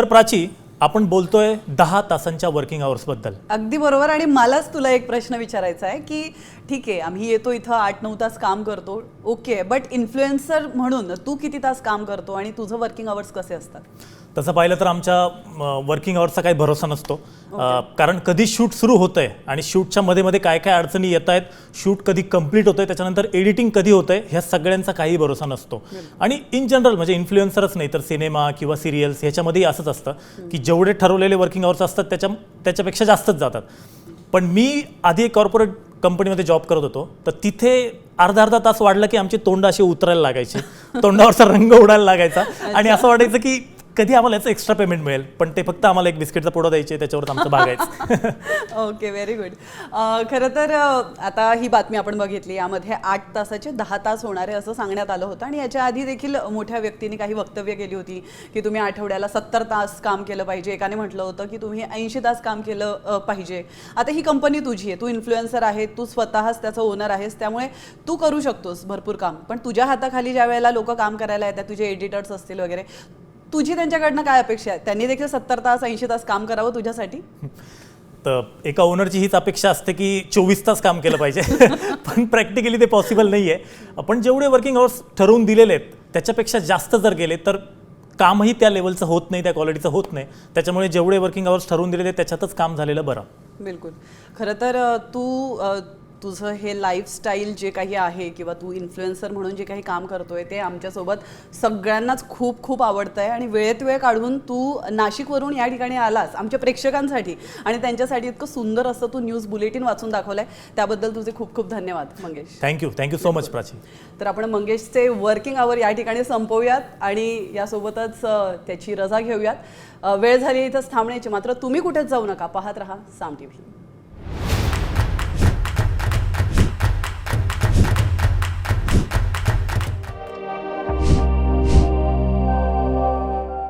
तर प्राची आपण बोलतोय दहा तासांच्या वर्किंगबद्दल. अगदी बरोबर. आणि मलाच तुला एक प्रश्न विचारायचा आहे की ठीक आहे आम्ही येतो इथं आठ नऊ तास काम करतो ओके बट इन्फ्लुएन्सर म्हणून तू किती तास काम करतो आणि तुझं वर्किंग आवर्स कसे असतात? तसं पाहिलं तर आमच्या वर्किंग अवर्सचा काही भरोसा नसतो. कारण कधी शूट सुरू होतंय आणि शूटच्या मध्ये मध्ये काय काय अडचणी येत आहेत शूट कधी कंप्लीट होतंय त्याच्यानंतर एडिटिंग कधी होतंय ह्या सगळ्यांचा काही भरोसा नसतो. आणि इन जनरल म्हणजे इन्फ्लुएन्सरच नाही तर सिनेमा किंवा सिरियल्स ह्याच्यामध्येही असंच असतं की जेवढे ठरवलेले वर्किंग अवर्स असतात त्याच्या त्याच्यापेक्षा जास्तच जातात. पण मी आधी एक कॉर्पोरेट कंपनीमध्ये जॉब करत होतो तर तिथे अर्धा अर्धा तास वाढलं की आमची तोंड अशी उतरायला लागायची. तोंडावरचा रंग उडायला लागायचा. आणि असं वाटायचं की कधी आम्हाला याचं एक्स्ट्रा पेमेंट मिळेल? पण ते फक्त आम्हाला एक बिस्किटचा पुडा द्यायचे त्याच्यावर आमचं भागायचं ओके व्हेरी गुड खरं तर आता ही बातमी आपण बघितली यामध्ये आठ तासाचे दहा तास होणारे असं सांगण्यात आलं होतं आणि याच्या आधी देखील मोठ्या व्यक्तीने काही वक्तव्य केली होती की तुम्ही आठवड्याला सत्तर तास काम केलं पाहिजे. एकाने म्हटलं होतं की तुम्ही ऐंशी तास काम केलं पाहिजे. आता ही कंपनी तुझी आहे तू इन्फ्लुएन्सर आहे तू स्वतःच त्याचा ओनर आहेस त्यामुळे तू करू शकतोस भरपूर काम. पण तुझ्या हाताखाली ज्या वेळेला लोक काम करायला येतात तुझे एडिटर्स असतील वगैरे तुझी त्यांच्याकडनं काय अपेक्षा आहे? त्यांनी देखील सत्तर तास ऐंशी तास काम करावं तुझ्यासाठी? तर एका ओनरची हीच अपेक्षा असते की चोवीस तास काम केलं पाहिजे. पण प्रॅक्टिकली ते पॉसिबल नाही आहे पण जेवढे वर्किंग अवर्स ठरवून दिलेले आहेत त्याच्यापेक्षा जास्त जर गेले तर कामही त्या लेवलचं होत नाही त्या क्वालिटीचं होत नाही. त्याच्यामुळे जेवढे वर्किंग अवर्स ठरवून दिलेले त्याच्यातच काम झालेलं बरं. बिलकुल. खरं तर तू तुझं हे लाईफस्टाईल जे काही आहे किंवा तू इन्फ्लुएन्सर म्हणून जे काही काम करतोय ते आमच्यासोबत सगळ्यांनाच खूप खूप आवडतं आहे आणि वेळेत वेळ काढून तू नाशिकवरून या ठिकाणी आलास आमच्या प्रेक्षकांसाठी आणि त्यांच्यासाठी इतकं सुंदर असं तू न्यूज बुलेटिन वाचून दाखवलंय. त्याबद्दल तुझे खूप खूप धन्यवाद Mangesh. Thank you thank you so much Prachi. तर आपण मंगेशचे वर्किंग आवर या ठिकाणी संपवूयात आणि यासोबतच त्याची रजा घेऊयात. वेळ झाली इथंच थांबण्याची मात्र तुम्ही कुठेच जाऊ नका पाहत राहा साम टी व्ही